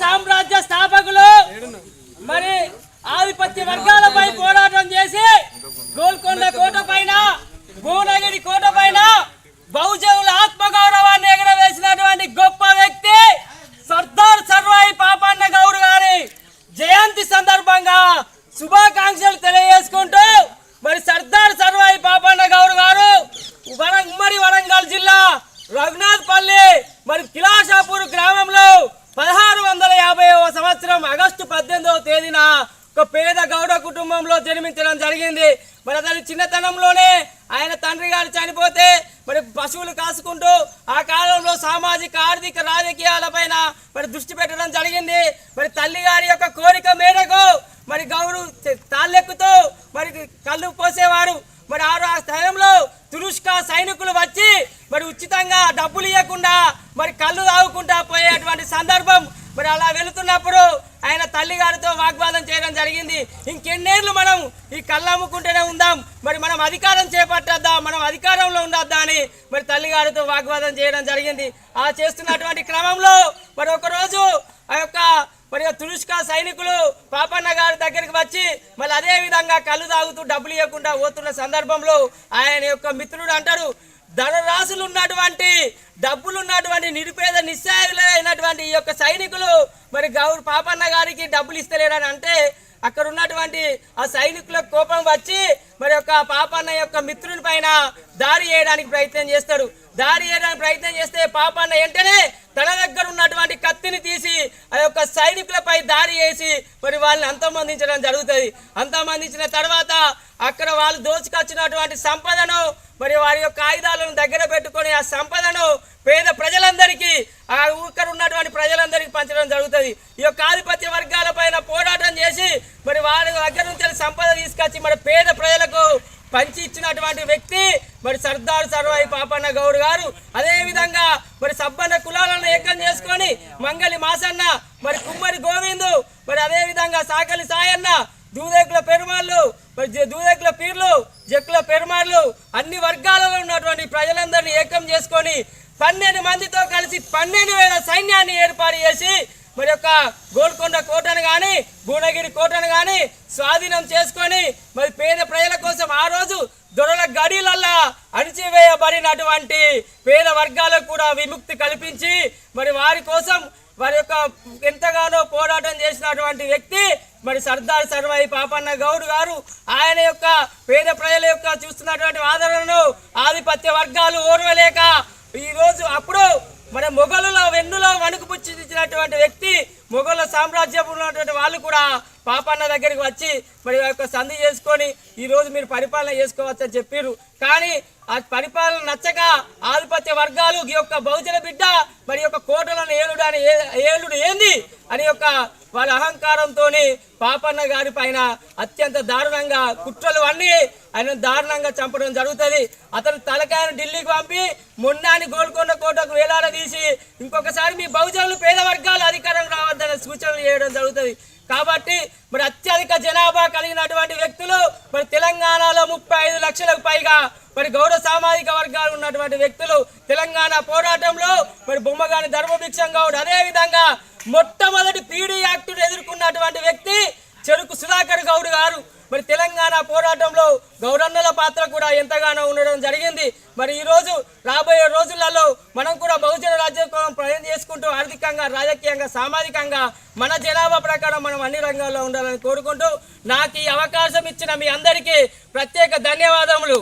సామ్రాజ్య స్థాపకులు మరి ఆధిపత్య వర్గాలపై పోరాటం చేసి గోల్కొండ కోట పైన భువనగిరి కోట పైన బహుజనుల ఆత్మగౌరవాన్ని ఎగరవేసినటువంటి గొప్ప వ్యక్తి సర్దార్ సర్వాయి పాపన్న గౌడ్ గారి జయంతి సందర్భంగా శుభాకాంక్షలు తెలియజేసుకుంటూ మరి సర్దార్ సర్వాయి పాపన్న గౌడ్ గారు వరం ఉమ్మడి వరంగల్ జిల్లా రఘునాథ్ పల్లి మరి కిలాషాపూర్ గ్రామంలో పదహారు వందల యాభైవ సంవత్సరం ఆగస్టు పద్దెనిమిదవ తేదీన ఒక పేద గౌడ కుటుంబంలో జన్మించడం జరిగింది. మరి అతని చిన్నతనంలోనే ఆయన తండ్రి గారు చనిపోతే మరి పశువులు కాసుకుంటూ ఆ కాలంలో సామాజిక ఆర్థిక రాజకీయాలపైన మరి దృష్టి పెట్టడం జరిగింది. మరి తల్లి గారి యొక్క కోరిక మేరకు మరి గౌరు తాళ్ళెక్కుతూ మరి కళ్ళు పోసేవారు. మరి ఆ ఆ స్థలంలో తురుష్క సైనికులు వచ్చి మరి ఉచితంగా డబ్బులు ఇవ్వకుండా మరి కళ్ళు తాగుకుంటా పోయేటువంటి సందర్భం మరి అలా వెళుతున్నప్పుడు ఆయన తల్లి గారితో వాగ్వాదం చేయడం జరిగింది. ఇంకెన్నేళ్ళు మనం ఈ కళ్ళు అమ్ముకుంటూనే ఉందాం. మరి మనం అధికారం చేపట్టద్దా? మనం అధికారంలో ఉండొద్దా అని మరి తల్లి గారితో వాగ్వాదం చేయడం జరిగింది. ఆ చేస్తున్నటువంటి క్రమంలో మరి ఒకరోజు ఆ యొక్క మరి తురుష్క సైనికులు పాపన్న గారి దగ్గరికి వచ్చి మళ్ళీ అదే విధంగా కళ్ళు తాగుతూ డబ్బులు ఇవ్వకుండా పోతున్న సందర్భంలో ఆయన యొక్క మిత్రుడు అంటారు ధనరాశులు ఉన్నటువంటి డబ్బులు ఉన్నటువంటి నిరుపేద నిస్సాయులైనటువంటి ఈ యొక్క సైనికులు మరి గౌరు పాపన్న గారికి డబ్బులు ఇస్తలేరని అంటే అక్కడ ఉన్నటువంటి ఆ సైనికుల కోపం వచ్చి మరి యొక్క పాపన్న యొక్క మిత్రుని పైన దాడి చేయడానికి ప్రయత్నం చేస్తాడు దాడి చేయడానికి ప్రయత్నం చేస్తే పాపన్న వెంటనే తన దగ్గర ఉన్నటువంటి కత్తిని తీసి ఆ యొక్క సైనికులపై దాడి చేసి మరి వాళ్ళని అంతమందించడం జరుగుతుంది. అంతమందించిన తర్వాత అక్కడ వాళ్ళు దోచుకొచ్చినటువంటి సంపదను మరి వారి యొక్క ఆయుధాలను దగ్గర పెట్టుకొని ఆ సంపదను పేద ప్రజలందరికీ ఆ ఊక్కడ ఉన్నటువంటి ప్రజలందరికీ పంచడం జరుగుతుంది. ఈ యొక్క ఆధిపత్య వర్గాల పైన పోరాటం చేసి మరి వారి దగ్గర నుంచి సంపద తీసుకొచ్చి మరి పేద ప్రజలకు పంచి ఇచ్చినటువంటి వ్యక్తి మరి సర్దార్ సర్వాయి పాపన్న గౌడ్ గారు. అదే విధంగా మరి సబ్బన్న కులాలను ఏకం చేసుకొని మంగళి మాసన్న మరి కుమ్మరి గోవిందు మరి అదే విధంగా సాకలి సాయన్న దూదేకుల పెరుమాళ్ళు మరి దూదేకుల పీర్లు జక్కుల పెరుమాళ్ళు అన్ని వర్గాలలో ఉన్నటువంటి ప్రజలందరినీ ఏకం చేసుకొని పన్నెండు మందితో కలిసి పన్నెండు వేల సైన్యాన్ని ఏర్పాటు చేసి మరి యొక్క గోల్కొండ కోటను కానీ భువనగిరి కోటను కానీ స్వాధీనం చేసుకొని మరి పేద ప్రజల కోసం ఆ రోజు దొరల గడిలల్లా అణిచివేయబడినటువంటి పేద వర్గాలకు కూడా విముక్తి కల్పించి మరి వారి కోసం వారి యొక్క ఎంతగానో పోరాటం చేసినటువంటి వ్యక్తి మరి సర్దార్ సర్వాయి పాపన్న గౌడ్ గారు ఆయన యొక్క పేద ప్రజల యొక్క చూస్తున్నటువంటి ఆదరణను ఆధిపత్య వర్గాలు ఓర్వలేక ఈరోజు అప్పుడు మన మొఘలుల వెన్నులో వణుకు పుచ్చించినటువంటి వ్యక్తి మొఘల సామ్రాజ్యం ఉన్నటువంటి వాళ్ళు కూడా పాపన్న దగ్గరికి వచ్చి మరి యొక్క సంధి చేసుకొని ఈ రోజు మీరు పరిపాలన చేసుకోవచ్చు అని చెప్పారు కానీ ఆ పరిపాలన నచ్చక ఆధిపత్య వర్గాలు ఈ యొక్క బహుజన బిడ్డ మరి యొక్క కోటలను ఏలుడు అని ఏలుడు ఏంది అని యొక్క వాళ్ళ అహంకారంతో పాపన్న గారి పైన అత్యంత దారుణంగా కుట్రలు అన్నీ ఆయన దారుణంగా చంపడం జరుగుతుంది. అతను తలకాయను ఢిల్లీకి పంపి మొన్నాని గోల్కొండ కోటకు వేలాడదీసి ఇంకొకసారి మీ బహుజనులు పేద వర్గాలు అధికారం రావద్దనే సూచనలు చేయడం జరుగుతుంది. కాబట్టి మరి అత్యధిక జనాభా కలిగినటువంటి వ్యక్తులు మరి తెలంగాణలో ముప్పై ఐదు లక్షలకు పైగా మరి గౌరవ సామాజిక వర్గాలు ఉన్నటువంటి వ్యక్తులు తెలంగాణ పోరాటంలో మరి బొమ్మగాని ధర్మభిక్షం గౌడ్ అదే విధంగా మొట్టమొదటి పీడీ యాక్టును ఎదుర్కొన్నటువంటి వ్యక్తి చెరుకు సుధాకర్ గౌడ్ గారు. మరి తెలంగాణ పోరాటంలో గౌరన్నల పాత్ర కూడా ఎంతగానో ఉండడం జరిగింది. మరి ఈరోజు రాబోయే రోజులలో మనం కూడా బహుజన రాజ్యాంగం ప్రయాణం చేసుకుంటూ ఆర్థికంగా రాజకీయంగా సామాజికంగా మన జనాభా ప్రకారం మనం అన్ని రంగాల్లో ఉండాలని కోరుకుంటూ నాకు ఈ అవకాశం ఇచ్చిన మీ అందరికీ ప్రత్యేక ధన్యవాదములు.